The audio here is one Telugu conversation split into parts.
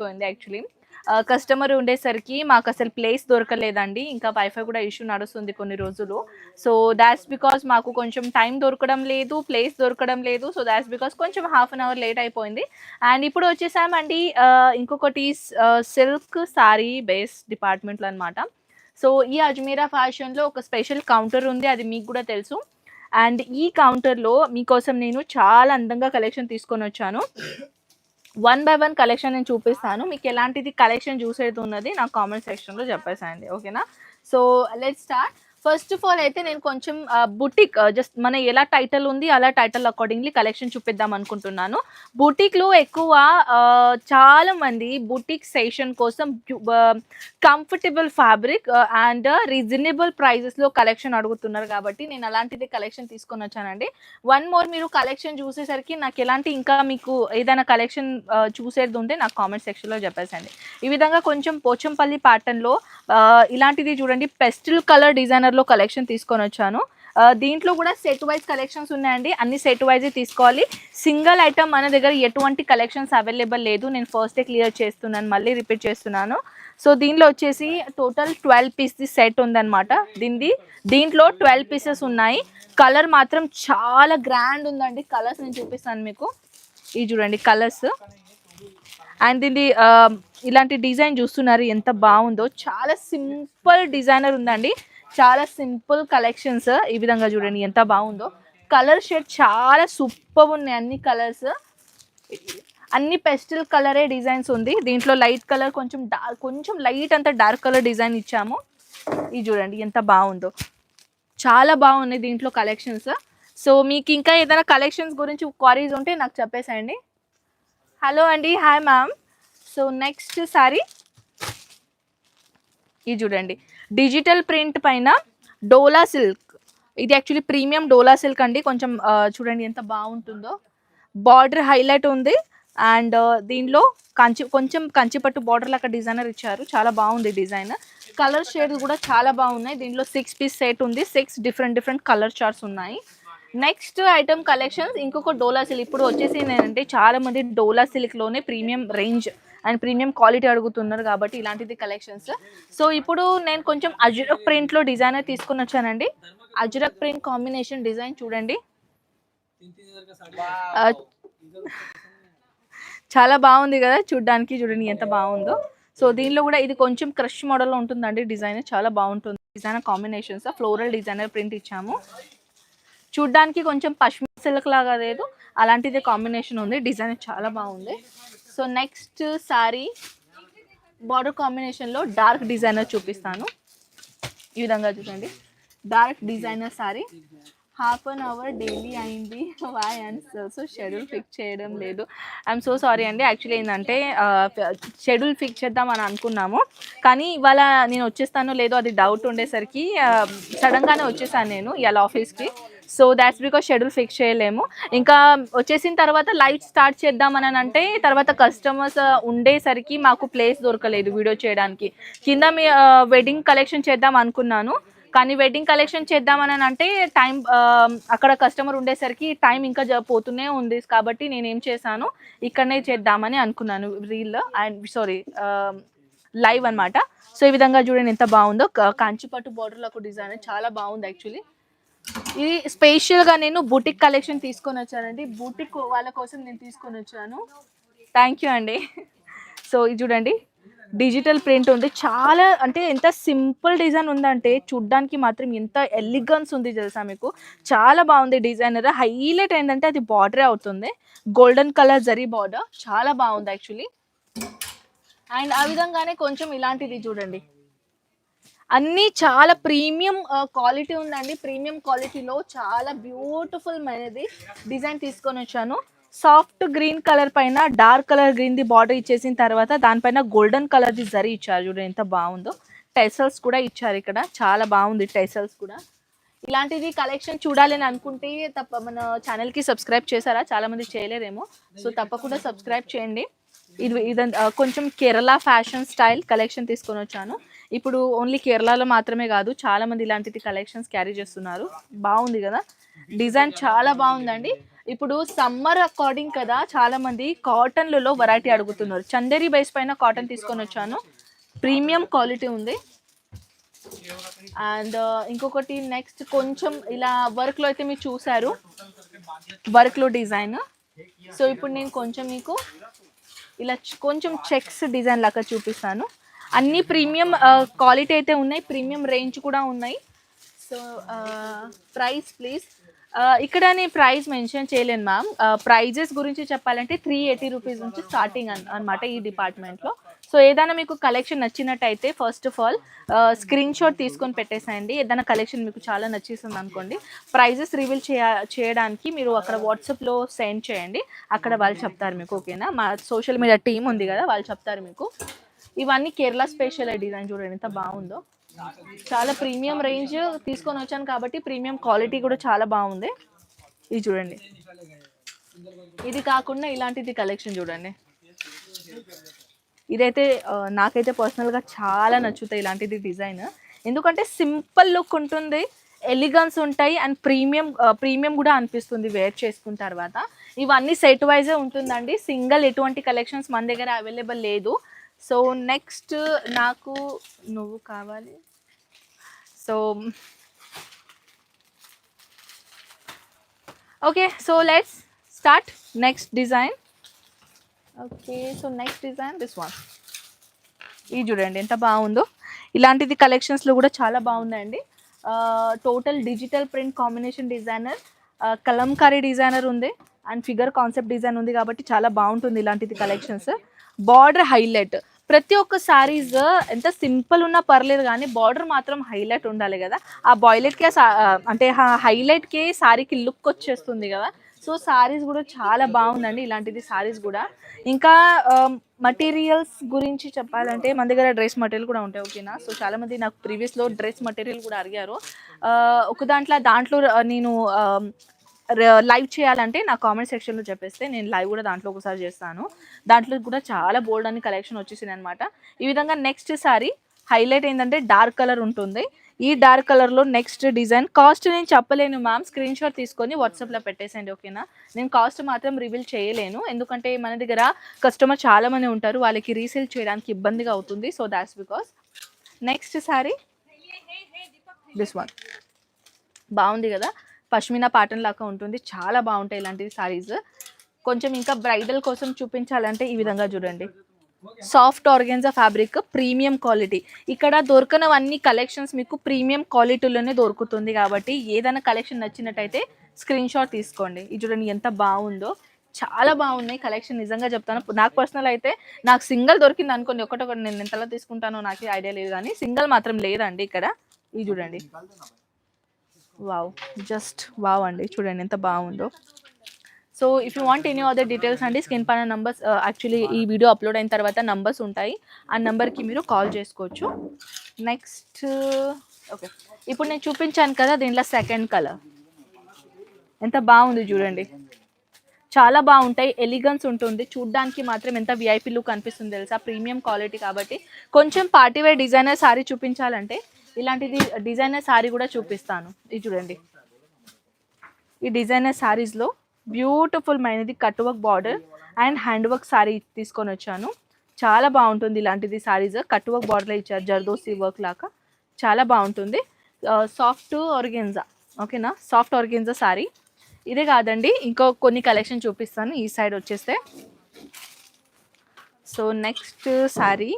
అయిపోయింది యాక్చువల్లీ కస్టమర్ ఉండేసరికి మాకు అసలు ప్లేస్ దొరకలేదండి. ఇంకా వైఫై కూడా ఇష్యూ నడుస్తుంది కొన్ని రోజులు. సో దాట్స్ బికాస్ మాకు కొంచెం టైం దొరకడం లేదు ప్లేస్ దొరకడం లేదు. సో దాట్స్ బికాస్ కొంచెం హాఫ్ అన్ అవర్ లేట్ అయిపోయింది. అండ్ ఇప్పుడు వచ్చేసామండి ఇంకొకటి సిల్క్ సారీ బేస్ డిపార్ట్మెంట్లో అనమాట సో ఈ అజ్మీరా ఫ్యాషన్లో ఒక స్పెషల్ కౌంటర్ ఉంది అది మీకు కూడా తెలుసు. అండ్ ఈ కౌంటర్లో మీకోసం నేను చాలా అందంగా కలెక్షన్ తీసుకొని వచ్చాను. వన్ బై వన్ కలెక్షన్ నేను చూపిస్తాను. మీకు ఎలాంటిది కలెక్షన్ చూసేది ఉన్నది నాకు కామెంట్ సెక్షన్లో చెప్పేసాయండి. ఓకేనా? So let start first of all అయితే నేను కొంచెం బుటిక్ జస్ట్ మన ఎలా టైటిల్ ఉంది అలా టైటిల్ అకార్డింగ్లీ కలెక్షన్ చూపిద్దాం అనుకుంటున్నాను. బుటిక్లో ఎక్కువ చాలామంది చాలా మంది బుటిక్ సెషన్ కోసం కంఫర్టబుల్ ఫ్యాబ్రిక్ అండ్ రీజనబుల్ ప్రైజెస్లో కలెక్షన్ అడుగుతున్నారు కాబట్టి నేను అలాంటిది కలెక్షన్ తీసుకొని వచ్చానండి. వన్ మోర్ మీరు కలెక్షన్ చూసేసరికి నాకు ఎలాంటి ఇంకా మీకు ఏదైనా కలెక్షన్ చూసేది ఉంటే నాకు కామెంట్ సెక్షన్లో చెప్పేసండి. ఈ విధంగా కొంచెం పోచంపల్లి ప్యాటర్న్లో ఇలాంటిది చూడండి. పెస్టిల్ కలర్ డిజైనర్లో కలెక్షన్ తీసుకొని వచ్చాను. దీంట్లో కూడా సెట్ వైజ్ కలెక్షన్స్ ఉన్నాయండి. అన్ని సెట్ వైజ్ తీసుకోవాలి. సింగిల్ ఐటమ్ మన దగ్గర ఎటువంటి కలెక్షన్స్ అవైలబుల్ లేదు. నేను ఫస్ట్ క్లియర్ చేస్తున్నాను. మళ్ళీ రిపీట్ చేస్తున్నాను. సో దీనిలో వచ్చేసి టోటల్ ట్వెల్వ్ పీస్ సెట్ ఉందన్నమాట. దీనిది దీంట్లో ట్వెల్వ్ పీసెస్ ఉన్నాయి. కలర్ మాత్రం చాలా గ్రాండ్ ఉందండి. కలర్స్ నేను చూపిస్తాను మీకు. ఇది చూడండి కలర్స్ అండ్ దీన్ని ఇలాంటి డిజైన్ చూస్తున్నారు ఎంత బాగుందో. చాలా సింపుల్ డిజైనర్ ఉందండి. చాలా సింపుల్ కలెక్షన్స్. ఈ విధంగా చూడండి ఎంత బాగుందో. కలర్ షేడ్ చాలా సూపర్ ఉన్నాయి అన్ని కలర్స్. అన్ని పెస్టల్ కలరే డిజైన్స్ ఉంది. దీంట్లో లైట్ కలర్ కొంచెం డార్క్ కొంచెం లైట్ అంతా డార్క్ కలర్ డిజైన్ ఇచ్చాము. ఇది చూడండి ఎంత బాగుందో. చాలా బాగున్నాయి దీంట్లో కలెక్షన్స్. సో మీకు ఇంకా ఏదైనా కలెక్షన్స్ గురించి క్వారీస్ ఉంటే నాకు చెప్పేసేయండి. హలో అండి hi ma'am. So next sari ఇది చూడండి. డిజిటల్ ప్రింట్ పైన డోలా సిల్క్ ఇది యాక్చువల్లీ ప్రీమియం డోలా సిల్క్ అండి. కొంచెం చూడండి ఎంత బాగుంటుందో. బార్డర్ హైలైట్ ఉంది. అండ్ దీనిలో కంచి కొంచెం కంచిపట్టు బార్డర్ లాగా డిజైనర్ ఇచ్చారు. చాలా బాగుంది డిజైన్ కలర్ షేడ్ కూడా చాలా బాగున్నాయి. దీంట్లో సిక్స్ పీస్ సెట్ ఉంది. Six different different colour charts ఉన్నాయి. నెక్స్ట్ ఐటమ్ కలెక్షన్స్ ఇంకొక డోలా సిల్క్ ఇప్పుడు వచ్చేసి ఏంటంటే చాలామంది డోలా సిల్క్లోనే premium range and premium quality అడుగుతున్నారు కాబట్టి ఇలాంటిది కలెక్షన్స్ సో ఇప్పుడు నేను కొంచెం అజరక్ ప్రింట్లో డిజైనర్ తీసుకొని వచ్చానండి. అజరక్ ప్రింట్ కాంబినేషన్ డిజైన్ చూడండి. చాలా బాగుంది కదా చూడ్డానికి చూడండి ఎంత బాగుందో. సో దీనిలో కూడా ఇది కొంచెం క్రష్ మోడల్లో ఉంటుందండి డిజైన్ చాలా బాగుంటుంది. Design combinations floral designer print ఇచ్చాము. చూడ్డానికి కొంచెం పశ్మిన సిల్క్ లాగా లేదు. అలాంటిది కాంబినేషన్ ఉంది. డిజైన్ చాలా బాగుంది. సో నెక్స్ట్ సారీ బార్డర్ కాంబినేషన్లో డార్క్ డిజైనర్ చూపిస్తాను. ఈ విధంగా చూడండి. Dark designer sari. Half an hour delay అయింది. Why and so schedule fix చేయడం లేదు. ఐఎమ్ సో సారీ అండి. యాక్చువల్లీ ఏంటంటే షెడ్యూల్ ఫిక్స్ చేద్దామని అనుకున్నాము. కానీ ఇవాళ నేను వచ్చేస్తానో లేదో అది డౌట్ ఉండేసరికి సడన్గానే వచ్చేసాను నేను ఇవాళ ఆఫీస్కి so that's because schedule fix చేయలేము. ఇంకా వచ్చేసిన తర్వాత లైవ్ స్టార్ట్ చేద్దామని అంటే తర్వాత కస్టమర్స్ uh, ఉండేసరికి మాకు ప్లేస్ దొరకలేదు వీడియో చేయడానికి. కింద మీ uh, వెడ్డింగ్ కలెక్షన్ చేద్దాం అనుకున్నాను. కానీ వెడ్డింగ్ కలెక్షన్ చేద్దామని అంటే టైం అక్కడ కస్టమర్ ఉండేసరికి టైం ఇంకా జ- పోతూనే ఉంది. కాబట్టి నేను ఏం చేశాను ఇక్కడనే చేద్దామని అనుకున్నాను. రీల్ అండ్ సారీ లైవ్ అన్నమాట. సో ఈ విధంగా చూడండి ఎంత బాగుందో. క- కంచిపట్టు ఒక డిజైన్ చాలా బాగుంది యాక్చువల్లీ ఇది స్పెషల్గా నేను బూటిక్ కలెక్షన్ తీసుకొని వచ్చానండి. బూటిక్ వాళ్ళ కోసం నేను తీసుకొని వచ్చాను. థ్యాంక్ యూ అండి. సో ఇది చూడండి. డిజిటల్ ప్రింట్ ఉంది. చాలా అంటే ఎంత సింపుల్ డిజైన్ ఉందంటే చూడ్డానికి మాత్రం ఎంత ఎలిగన్స్ ఉంది తెలుసా మీకు? చాలా బాగుంది డిజైనర్ హైలైట్ ఏంటంటే అది బార్డరే అవుతుంది. గోల్డెన్ కలర్ జరీ బార్డర్ చాలా బాగుంది యాక్చువల్లీ అండ్ ఆ విధంగానే కొంచెం ఇలాంటిది చూడండి. అన్నీ చాలా ప్రీమియం క్వాలిటీ ఉందండి. ప్రీమియం క్వాలిటీలో చాలా బ్యూటిఫుల్ అనేది డిజైన్ తీసుకొని వచ్చాను. సాఫ్ట్ గ్రీన్ కలర్ పైన dark colour green the border ఇచ్చేసిన తర్వాత దానిపైన గోల్డెన్ కలర్ ది జరీ ఇచ్చారు చూడండి ఎంత బాగుందో. టెసల్స్ కూడా ఇచ్చారు ఇక్కడ. చాలా బాగుంది టెసల్స్ కూడా. ఇలాంటిది కలెక్షన్ చూడాలని అనుకుంటే తప్ప మన ఛానల్కి సబ్స్క్రైబ్ చేశారా? చాలా మంది చేయలేరేమో. సో తప్పకుండా సబ్స్క్రైబ్ చేయండి. ఇది ఇదంతా కొంచెం కేరళ ఫ్యాషన్ స్టైల్ కలెక్షన్ తీసుకొని వచ్చాను. ఇప్పుడు ఓన్లీ కేరళలో మాత్రమే కాదు చాలా మంది ఇలాంటిది కలెక్షన్స్ క్యారీ చేస్తున్నారు. బాగుంది కదా? డిజైన్ చాలా బాగుందండి. ఇప్పుడు సమ్మర్ అకార్డింగ్ కదా చాలా మంది కాటన్లలో వెరైటీ అడుగుతున్నారు. చందేరి బైస్ పైన కాటన్ తీసుకొని వచ్చాను. ప్రీమియం క్వాలిటీ ఉంది. అండ్ uh, ఇంకొకటి నెక్స్ట్ కొంచెం ఇలా వర్క్లో అయితే మీరు చూసారు వర్క్లో డిజైన్ సో ఇప్పుడు నేను కొంచెం మీకు ఇలా కొంచెం చెక్స్ డిజైన్ లాగా చూపిస్తాను. అన్ని ప్రీమియం క్వాలిటీ అయితే ఉన్నాయి ప్రీమియం రేంజ్ కూడా ఉన్నాయి. So price please. ఇక్కడ నేను ప్రైస్ మెన్షన్ చేయలేను మ్యామ్. ప్రైజెస్ గురించి చెప్పాలంటే త్రీ ఎయిటీ రూపీస్ నుంచి స్టార్టింగ్ అనమాట ఈ డిపార్ట్మెంట్లో. సో ఏదైనా మీకు కలెక్షన్ నచ్చినట్టయితే first of all screenshot తీసుకొని పెట్టేసేయండి. ఏదైనా కలెక్షన్ మీకు చాలా నచ్చేసింది అనుకోండి ప్రైజెస్ రివీల్ చేయ చేయడానికి మీరు అక్కడ వాట్సాప్లో సెండ్ చేయండి. అక్కడ వాళ్ళు చెప్తారు మీకు ఓకేనా? మా సోషల్ మీడియా టీం ఉంది కదా వాళ్ళు చెప్తారు మీకు. ఇవన్నీ కేరళ స్పెషల్ డిజైన్ చూడండి ఎంత బాగుందో. చాలా ప్రీమియం రేంజ్ తీసుకొని వచ్చాను కాబట్టి ప్రీమియం క్వాలిటీ కూడా చాలా బాగుంది. ఇది చూడండి. ఇది కాకుండా ఇలాంటిది కలెక్షన్ చూడండి. ఇదైతే నాకైతే పర్సనల్గా చాలా నచ్చుతాయి ఇలాంటిది డిజైన్ ఎందుకంటే సింపుల్ లుక్ ఉంటుంది ఎలిగన్స్ ఉంటాయి అండ్ ప్రీమియం ప్రీమియం కూడా అనిపిస్తుంది వేర్ చేసుకున్న తర్వాత. ఇవన్నీ సెట్ వైజే ఉంటుందండి. సింగిల్ ఎటువంటి కలెక్షన్స్ మన దగ్గర అవైలబుల్ లేదు. సో నెక్స్ట్ నాకు నువ్వు కావాలి. So okay so let's start next design. Okay so next design this one ఇది చూడండి ఎంత బాగుందో. ఇలాంటిది కలెక్షన్స్లో కూడా చాలా బాగుందండి total digital print combination designer Kalamkari designer ఉంది. అండ్ ఫిగర్ కాన్సెప్ట్ డిజైన్ ఉంది కాబట్టి చాలా బాగుంటుంది ఇలాంటిది కలెక్షన్స్ బార్డర్ హైలైట్ ప్రతి ఒక్క సారీస్ ఎంత సింపుల్ ఉన్నా పర్లేదు కానీ బార్డర్ మాత్రం హైలైట్ ఉండాలి కదా. ఆ బాయిలెట్కి అంటే హైలైట్కే సారీకి లుక్ వచ్చేస్తుంది కదా. సో సారీస్ కూడా చాలా బాగుందండి ఇలాంటిది సారీస్ కూడా. ఇంకా మటీరియల్స్ గురించి చెప్పాలంటే మన దగ్గర డ్రెస్ మటీరియల్ కూడా ఉంటాయి ఓకేనా సో చాలా మంది నాకు ప్రీవియస్లో డ్రెస్ మటీరియల్ కూడా అడిగారు. ఒక దాంట్లో దాంట్లో నేను లైవ్ చేయాలంటే నా కామెంట్ సెక్షన్లో చెప్పేస్తే నేను లైవ్ కూడా దాంట్లో ఒకసారి చేస్తాను. దాంట్లో కూడా చాలా బోల్డ్ అని కలెక్షన్ వచ్చేసింది అనమాట ఈ విధంగా నెక్స్ట్ సారీ హైలైట్ ఏంటంటే డార్క్ కలర్ ఉంటుంది. ఈ డార్క్ కలర్లో నెక్స్ట్ డిజైన్ కాస్ట్ నేను చెప్పలేను మ్యామ్ స్క్రీన్ షాట్ తీసుకొని వాట్సాప్లో పెట్టేసండి ఓకేనా నేను కాస్ట్ మాత్రం రివీల్ చేయలేను. ఎందుకంటే మన దగ్గర కస్టమర్ చాలా మంది ఉంటారు. వాళ్ళకి రీసేల్ చేయడానికి ఇబ్బందిగా అవుతుంది. So that's because next sari this one బాగుంది కదా? పష్మినా పాటన్ లాగా ఉంటుంది. చాలా బాగుంటాయి ఇలాంటివి సారీస్ కొంచెం ఇంకా బ్రైడల్ కోసం చూపించాలంటే ఈ విధంగా చూడండి. Soft organza fabric premium quality ఇక్కడ దొరకనవన్నీ కలెక్షన్స్ మీకు ప్రీమియం క్వాలిటీలోనే దొరుకుతుంది కాబట్టి ఏదైనా కలెక్షన్ నచ్చినట్టయితే స్క్రీన్ షాట్ తీసుకోండి. ఇది చూడండి ఎంత బాగుందో. చాలా బాగున్నాయి కలెక్షన్ నిజంగా చెప్తాను. నాకు పర్సనల్ అయితే నాకు సింగిల్ దొరికింది అనుకోండి. ఒకటొకటి నేను ఎంతలా తీసుకుంటానో నాకు ఐడియా లేదు కానీ సింగిల్ మాత్రం లేదండి ఇక్కడ. ఇది చూడండి. వావ్ జస్ట్ వావ్ అండి. చూడండి ఎంత బాగుందో. So if you want any other details అండి స్క్రీన్ పైన నంబర్స్ యాక్చువల్లీ ఈ వీడియో అప్లోడ్ అయిన తర్వాత నంబర్స్ ఉంటాయి. ఆ నెంబర్కి మీరు కాల్ చేసుకోవచ్చు. నెక్స్ట్ ఓకే uh, ఇప్పుడు నేను చూపించాను కదా దీంట్లో సెకండ్ కలర్ ఎంత బాగుంది చూడండి. చాలా బాగుంటాయి. ఎలిగన్స్ ఉంటుంది. చూడ్డానికి మాత్రం ఎంత విఐపీ లుక్ అనిపిస్తుంది తెలుసా? ప్రీమియం క్వాలిటీ కాబట్టి. కొంచెం పార్టీవేర్ డిజైనర్ సారీ చూపించాలంటే ఇలాంటిది డిజైనర్ శారీ కూడా చూపిస్తాను. ఇది చూడండి. ఈ డిజైనర్ శారీస్లో బ్యూటిఫుల్ మైనది cut work border and hand work sari తీసుకొని వచ్చాను. చాలా బాగుంటుంది ఇలాంటిది శారీస్ కట్ వర్క్ బార్డర్లో ఇచ్చారు జర్దోసి వర్క్ లాగా. చాలా బాగుంటుంది. సాఫ్ట్ ఆర్గెన్జా ఓకేనా సాఫ్ట్ ఆర్గెన్జా శారీ ఇదే కాదండి ఇంకో కొన్ని కలెక్షన్ చూపిస్తాను. ఈ సైడ్ వచ్చేస్తే. సో నెక్స్ట్ శారీ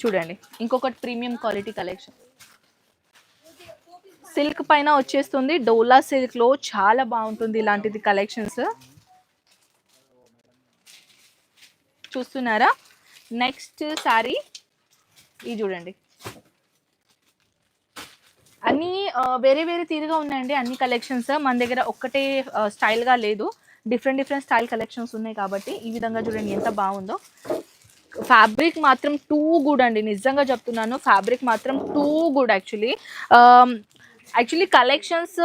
చూడండి. ఇంకొకటి ప్రీమియం క్వాలిటీ కలెక్షన్. సిల్క్ పైన వచ్చేస్తుంది. డోలా సిల్క్లో చాలా బాగుంటుంది ఇలాంటిది కలెక్షన్స్. చూస్తున్నారా? నెక్స్ట్ శారీ ఇది చూడండి. అన్నీ వేరే వేరే తీరుగా ఉన్నాయండి అన్ని కలెక్షన్స్. మన దగ్గర ఒక్కటే స్టైల్గా లేదు. డిఫరెంట్ డిఫరెంట్ స్టైల్ కలెక్షన్స్ ఉన్నాయి కాబట్టి ఈ విధంగా చూడండి ఎంత బాగుందో. ఫ్యాబ్రిక్ మాత్రం టూ గుడ్ అండి. నిజంగా చెప్తున్నాను ఫ్యాబ్రిక్ మాత్రం too good actually actually collections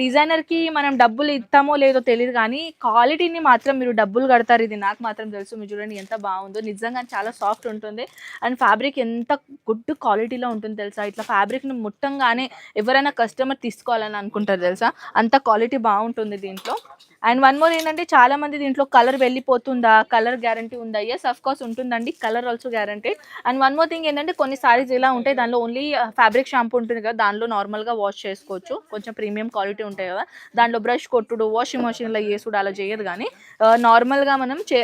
డిజైనర్కి మనం డబ్బులు ఇస్తామో లేదో తెలియదు కానీ క్వాలిటీని మాత్రం మీరు డబ్బులు కడతారు. ఇది నాకు మాత్రం తెలుసు. మీరు చూడండి ఎంత బాగుందో. నిజంగా చాలా సాఫ్ట్ ఉంటుంది. అండ్ ఫ్యాబ్రిక్ ఎంత గుడ్ క్వాలిటీలో ఉంటుంది తెలుసా? ఇట్లా ఫ్యాబ్రిక్ని ముట్టంగానే ఎవరైనా కస్టమర్ తీసుకోవాలని అనుకుంటారు తెలుసా? అంత క్వాలిటీ బాగుంటుంది దీంట్లో. అండ్ వన్ మోర్ ఏంటంటే చాలా మంది దీంట్లో కలర్ వెళ్ళిపోతుందా? కలర్ గ్యారంటీ ఉందా? ఎస్ అఫ్ కోర్స్ ఉంటుందండి. Colour also guarantee and one more thing ఏంటంటే కొన్ని సారీస్ ఇలా ఉంటాయి? దానిలో ఓన్లీ ఫ్యాబ్రిక్ షాంపూ ఉంటుంది కదా దానిలో నార్మల్గా వాష్ చేసుకోవచ్చు. కొంచెం ప్రీమియం క్వాలిటీ ఉంటాయి కదా. దాంట్లో బ్రష్ కొట్టుడు వాషింగ్ మెషిన్లో వేసుడు అలా చేయదు కానీ uh, నార్మల్గా మనం చే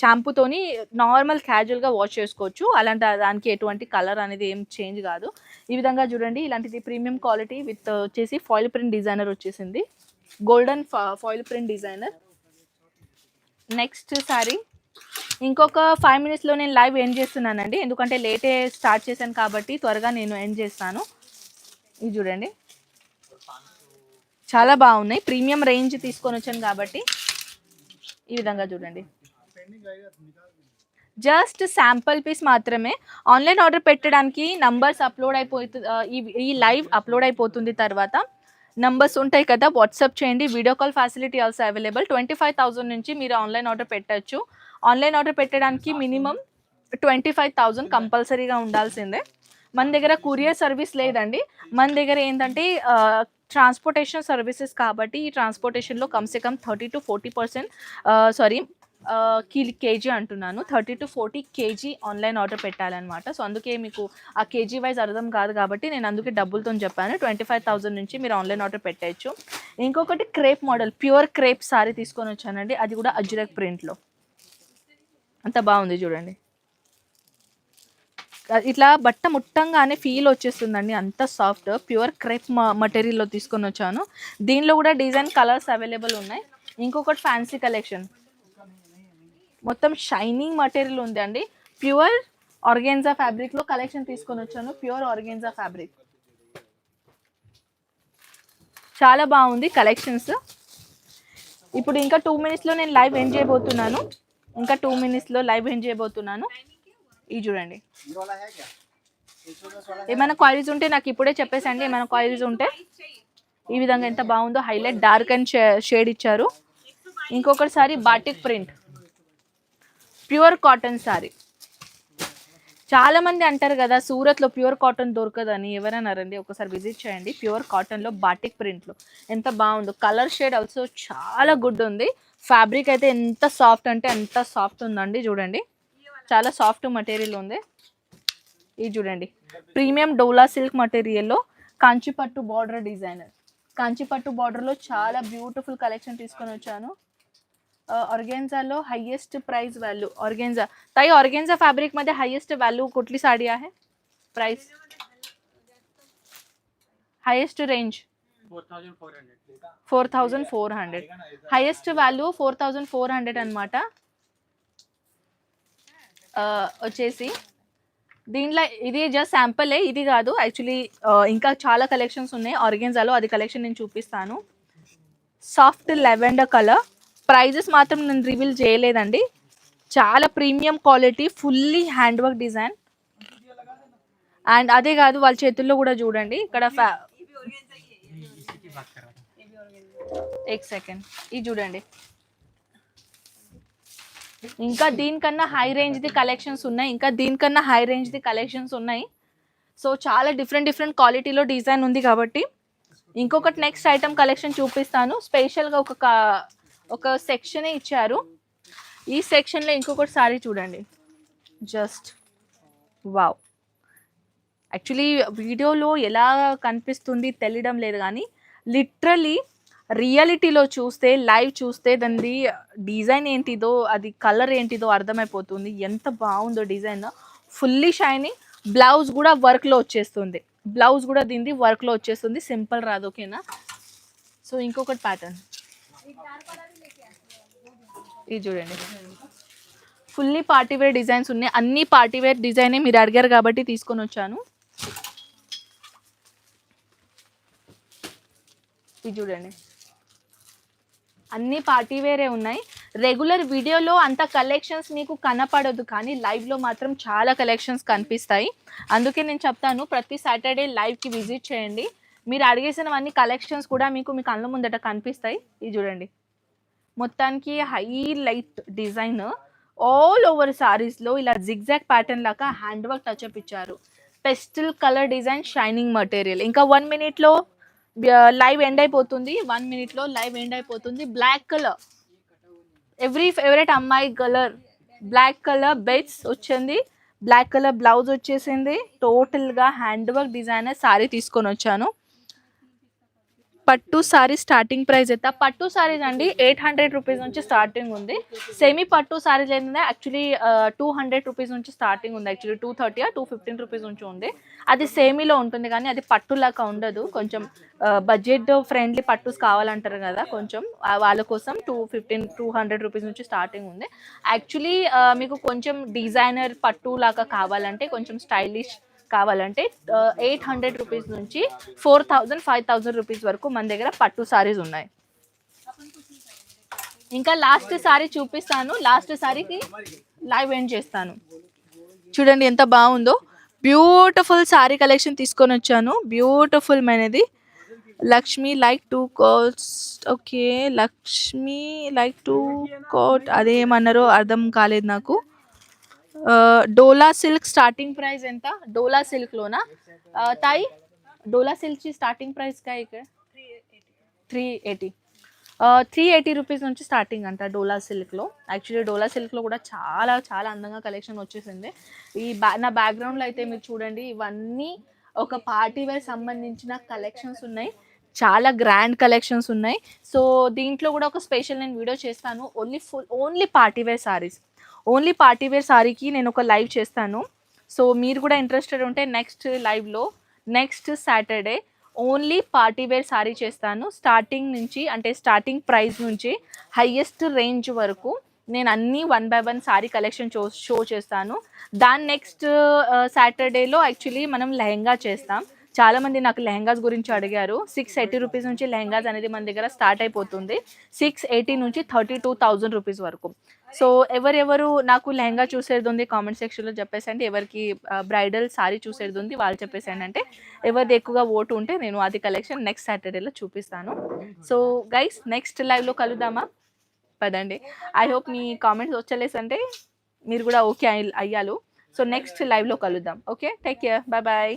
షాంపూతోని నార్మల్ క్యాజువల్గా వాష్ చేసుకోవచ్చు. అలాంటి దానికి ఎటువంటి కలర్ అనేది ఏం చేంజ్ కాదు. ఈ విధంగా చూడండి ఇలాంటిది ప్రీమియం క్వాలిటీ విత్ వచ్చేసి ఫాయిల్ ప్రింట్ డిజైనర్ వచ్చేసింది. Golden foil print designer next sari ఇంకొక ఫైవ్ మినిట్స్లో నేను లైవ్ ఎండ్ చేస్తున్నానండి. ఎందుకంటే లేటే స్టార్ట్ చేశాను కాబట్టి త్వరగా నేను ఎండ్ చేస్తాను. ఇది చూడండి. చాలా బాగున్నాయి. ప్రీమియం రేంజ్ తీసుకొని వచ్చాను కాబట్టి ఈ విధంగా చూడండి. జస్ట్ శాంపుల్ పీస్ మాత్రమే. ఆన్లైన్ ఆర్డర్ పెట్టడానికి నంబర్స్ అప్లోడ్ అయిపోతుంది ఈ ఈ లైవ్ అప్లోడ్ అయిపోతుంది తర్వాత. నంబర్స్ ఉంటాయి కదా వాట్సాప్ చేయండి. Video call facility also available. Twenty five thousand నుంచి మీరు ఆన్లైన్ ఆర్డర్ పెట్టచ్చు. ఆన్లైన్ ఆర్డర్ పెట్టడానికి మినిమం ట్వంటీ ఫైవ్ థౌజండ్ కంపల్సరీగా ఉండాల్సిందే. మన దగ్గర కొరియర్ సర్వీస్ లేదండి. మన దగ్గర ఏంటంటే ట్రాన్స్పోర్టేషన్ సర్వీసెస్ కాబట్టి ఈ ట్రాన్స్పోర్టేషన్లో కమ్సే come thirty to forty percent sorry kill KG అంటున్నాను. Thirty to forty KG online order పెట్టాలన్నమాట. సో అందుకే మీకు ఆ కేజీ వైజ్ అర్థం కాదు కాబట్టి నేను అందుకే డబ్బులతో చెప్పాను. ట్వంటీ ఫైవ్ థౌసండ్ నుంచి మీరు ఆన్లైన్ ఆర్డర్ పెట్టచ్చు. ఇంకొకటి crepe model pure crepe sari తీసుకొని వచ్చానండి. అది కూడా అజ్రక్ ప్రింట్లో. అంత బాగుంది చూడండి. ఇట్లా బట్ట ముట్టంగానే ఫీల్ వచ్చేస్తుందండి. అంత సాఫ్ట్ ప్యూర్ క్రేప్ మటీరియల్లో తీసుకొని వచ్చాను. దీనిలో కూడా డిజైన్ కలర్స్ అవైలబుల్ ఉన్నాయి. ఇంకొకటి ఫ్యాన్సీ కలెక్షన్. మొత్తం షైనింగ్ మటీరియల్ ఉంది అండి ప్యూర్ ఆర్గెన్జా ఫ్యాబ్రిక్లో కలెక్షన్ తీసుకొని వచ్చాను. Pure organza fabric. చాలా బాగుంది కలెక్షన్స్. ఇప్పుడు ఇంకా టూ మినిట్స్లో నేను లైవ్ ఎండ్ చేయబోతున్నాను. ఇంకా టూ మినిట్స్లో లైవ్ ఎండ్ చేయబోతున్నాను. ఇది చూడండి. ఏమైనా క్వాలిటీస్ ఉంటే నాకు ఇప్పుడే చెప్పేసండి. ఏమైనా క్వాలిటీస్ ఉంటే ఈ విధంగా ఎంత బాగుందో హైలైట్ డార్క్ అండ్ షేడ్ ఇచ్చారు. ఇంకొకటిసారి batik print. Pure cotton sari. చాలామంది అంటారు కదా సూరత్లో ప్యూర్ కాటన్ దొరకదని. ఎవరన్నారండి ఒకసారి విజిట్ చేయండి. ప్యూర్ కాటన్లో బాటిక్ ప్రింట్లో. ఎంత బాగుందో. కలర్ షేడ్ ఆల్సో చాలా గుడ్ ఉంది. ఫ్యాబ్రిక్ అయితే ఎంత సాఫ్ట్ అంటే ఎంత సాఫ్ట్ ఉందండి చూడండి. చాలా సాఫ్ట్ మటీరియల్ ఉంది. ఇది చూడండి. ప్రీమియం డోలా సిల్క్ మటీరియల్లో కాంచిపట్టు బార్డర్ డిజైనర్ కాంచిపట్టు బార్డర్లో చాలా బ్యూటిఫుల్ కలెక్షన్ తీసుకొని వచ్చాను. ऑर्गेन्झालो हायेस्ट प्राइस व्हॅल्यू ऑर्गेन्झा ताई ऑर्गेन्झा फॅब्रिक मध्ये हायेस्ट व्हॅल्यू कुठली साडी आहे price highest range four thousand four hundred highest value four thousand four hundred అనమాట వచ్చేసి దీంట్లో ఇది జస్ట్ శాంపులే ఇది కాదు యాక్చువల్లీ ఇంకా చాలా కలెక్షన్స్ ఉన్నాయి ఆర్గెన్జాలో అది కలెక్షన్ నేను చూపిస్తాను సాఫ్ట్ లెవెండర్ కలర్ ప్రైజెస్ మాత్రం నేను రివీల్ చేయలేదండి. చాలా premium quality fully hand work design. And అదే కాదు వాళ్ళ చేతుల్లో కూడా చూడండి. ఇక్కడ ఫ్యా ఎక్ సెకండ్ ఇది చూడండి. ఇంకా దీనికన్నా హై రేంజ్ది కలెక్షన్స్ ఉన్నాయి. ఇంకా దీనికన్నా హై రేంజ్ది కలెక్షన్స్ ఉన్నాయి. సో చాలా డిఫరెంట్ డిఫరెంట్ క్వాలిటీలో డిజైన్ ఉంది కాబట్టి. ఇంకొకటి నెక్స్ట్ ఐటమ్ కలెక్షన్ చూపిస్తాను. స్పెషల్గా ఒక ఒక సెక్షనే ఇచ్చారు. ఈ సెక్షన్లో ఇంకొకటి సారీ చూడండి. జస్ట్ వావ్ యాక్చువల్లీ వీడియోలో ఎలా కనిపిస్తుంది తెలియడం లేదు కానీ లిటరలీ రియాలిటీలో చూస్తే లైవ్ చూస్తే దాని డిజైన్ ఏంటిదో అది కలర్ ఏంటిదో అర్థమైపోతుంది. ఎంత బాగుందో డిజైన్ ఫుల్లీ షైనింగ్ బ్లౌజ్ కూడా వర్క్లో వచ్చేస్తుంది. బ్లౌజ్ కూడా దీనిది వర్క్లో వచ్చేస్తుంది. సింపుల్ రాదు ఓకేనా సో ఇంకొకటి ప్యాటర్న్ ఇది చూడండి. ఫుల్లీ పార్టీవేర్ డిజైన్స్ ఉన్నాయి. అన్ని పార్టీవేర్ డిజైనే మీరు అడిగారు కాబట్టి తీసుకొని వచ్చాను. ఇది చూడండి. అన్ని పార్టీ వేరే ఉన్నాయి. రెగ్యులర్ వీడియోలో అంత కలెక్షన్స్ మీకు కనపడదు కానీ లైవ్లో మాత్రం చాలా కలెక్షన్స్ కనిపిస్తాయి. అందుకే నేను చెప్తాను ప్రతి సాటర్డే లైవ్కి విజిట్ చేయండి. మీరు అడిగేసినవన్నీ కలెక్షన్స్ కూడా మీకు మీ కళ్ళ ముందట కనిపిస్తాయి. ఇది చూడండి. మొత్తానికి highlight design all over సారీస్లో ఇలా జిగ్జాగ్ ప్యాటర్న్ లాగా హ్యాండ్ వర్క్ టచ్అప్ ఇచ్చారు. Pastel colour design shining material ఇంకా వన్ మినిట్లో లైవ్ ఎండ్ అయిపోతుంది. వన్ మినిట్లో లైవ్ ఎండ్ అయిపోతుంది. బ్లాక్ కలర్ ఎవ్రీ ఫేవరెట్ అమ్మాయి కలర్ బ్లాక్ కలర్ బెడ్స్ వచ్చింది. బ్లాక్ కలర్ బ్లౌజ్ వచ్చేసింది. టోటల్గా హ్యాండ్ వర్క్ డిజైనర్ సారీ తీసుకొని వచ్చాను. పట్టు సారీ స్టార్టింగ్ ప్రైస్ అయితే పట్టు సారీస్ అండి ఎయిట్ హండ్రెడ్ రూపీస్ నుంచి స్టార్టింగ్ ఉంది. సెమీ పట్టు సారీస్ ఏంటంటే యాక్చువల్లీ టూ హండ్రెడ్ రూపీస్ నుంచి స్టార్టింగ్ ఉంది. Actually two thirty two fifteen rupees నుంచి ఉంది. అది సేమీలో ఉంటుంది కానీ అది పట్టు లాగా ఉండదు. కొంచెం బడ్జెట్ ఫ్రెండ్లీ పట్టుస్ కావాలంటారు కదా కొంచెం. వాళ్ళ కోసం two fifteen two hundred rupees నుంచి స్టార్టింగ్ ఉంది. యాక్చువల్లీ మీకు కొంచెం డిజైనర్ పట్టు లాగా కావాలంటే కొంచెం స్టైలిష్ కావాలంటే ఎయిట్ హండ్రెడ్ రూపీస్ నుంచి four thousand five thousand rupees వరకు మన దగ్గర పట్టు సారీస్ ఉన్నాయి. ఇంకా లాస్ట్ సారీ చూపిస్తాను. లాస్ట్ సారీకి లైవ్ ఎండ్ చేస్తాను. చూడండి ఎంత బాగుందో. బ్యూటిఫుల్ సారీ కలెక్షన్ తీసుకొని వచ్చాను. బ్యూటిఫుల్ అనేది Lakshmi like to quotes. Okay Lakshmi like to quote. అదేమన్నారో అర్థం కాలేదు నాకు. డోలా సిల్క్ స్టార్టింగ్ ప్రైస్ ఎంత? డోలా సిల్క్లోనా? తాయి డోలా సిల్క్ స్టార్టింగ్ ప్రైస్ కా ఇక్కడ? Three eighty. Three eighty rupees నుంచి స్టార్టింగ్ అంట డోలా సిల్క్లో. యాక్చువల్లీ డోలా సిల్క్లో కూడా చాలా చాలా అందంగా కలెక్షన్ వచ్చేసింది. ఈ బ్యా నా బ్యాక్గ్రౌండ్లో అయితే మీరు చూడండి ఇవన్నీ ఒక పార్టీ వేర్ సంబంధించిన కలెక్షన్స్ ఉన్నాయి. చాలా గ్రాండ్ కలెక్షన్స్ ఉన్నాయి. సో దీంట్లో కూడా ఒక స్పెషల్ నేను వీడియో చేస్తాను. Only full only party wear saris. Only party wear సారీకి నేను ఒక లైవ్ చేస్తాను. సో మీరు కూడా ఇంట్రెస్టెడ్ ఉంటే నెక్స్ట్ లైవ్లో next Saturday only party wear sari చేస్తాను. స్టార్టింగ్ నుంచి అంటే స్టార్టింగ్ ప్రైస్ నుంచి హయ్యెస్ట్ రేంజ్ వరకు నేను అన్ని one by one sari collection show show చేస్తాను. దాని నెక్స్ట్ సాటర్డేలో యాక్చువల్లీ మనం లెహంగా చేస్తాం. చాలామంది నాకు లెహంగాస్ గురించి అడిగారు. సిక్స్ ఎయిటీ రూపీస్ నుంచి లెహంగాస్ అనేది మన దగ్గర స్టార్ట్ అయిపోతుంది. సిక్స్ ఎయిటీ నుంచి థర్టీ టూ థౌజండ్ రూపీస్ వరకు. సో ఎవరెవరు నాకు లెహంగా చూసేది ఉంది కామెంట్ సెక్షన్లో చెప్పేసండి. ఎవరికి బ్రైడల్ సారీ చూసేది ఉంది వాళ్ళు చెప్పేసండి అంటే ఎవరిది ఎక్కువగా ఓటు ఉంటే నేను అది కలెక్షన్ నెక్స్ట్ సాటర్డేలో చూపిస్తాను. సో గైస్ నెక్స్ట్ లైవ్లో కలుద్దామా? పదండి. ఐ హోప్ మీ కామెంట్స్ వచ్చలేసంటే మీరు కూడా ఓకే అయ్యాలు. సో నెక్స్ట్ లైవ్లో కలుద్దాం. Okay? Take care. Bye bye.